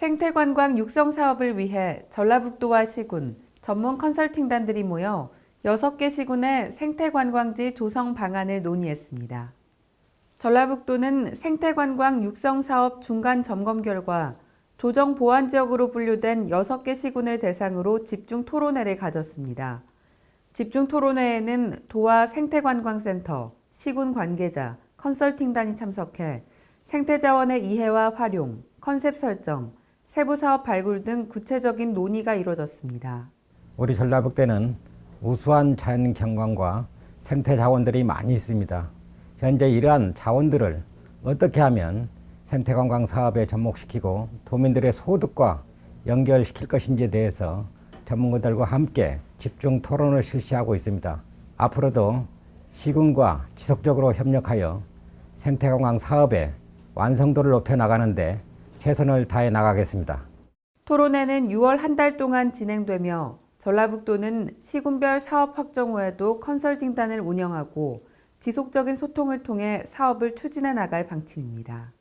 생태관광 육성 사업을 위해 전라북도와 시군, 전문 컨설팅단들이 모여 6개 시군의 생태관광지 조성 방안을 논의했습니다. 전라북도는 생태관광 육성 사업 중간 점검 결과 조정 보완 지역으로 분류된 6개 시군을 대상으로 집중 토론회를 가졌습니다. 집중 토론회에는 도와 생태관광센터, 시군 관계자, 컨설팅단이 참석해 생태자원의 이해와 활용, 컨셉 설정, 세부 사업 발굴 등 구체적인 논의가 이뤄졌습니다. 우리 전라북도는 우수한 자연 경관과 생태 자원들이 많이 있습니다. 현재 이러한 자원들을 어떻게 하면 생태 관광 사업에 접목시키고 도민들의 소득과 연결시킬 것인지에 대해서 전문가들과 함께 집중 토론을 실시하고 있습니다. 앞으로도 시군과 지속적으로 협력하여 생태 관광 사업의 완성도를 높여 나가는데 최선을 다해 나가겠습니다. 토론회는 6월 한 달 동안 진행되며 전라북도는 시군별 사업 확정 후에도 컨설팅단을 운영하고 지속적인 소통을 통해 사업을 추진해 나갈 방침입니다.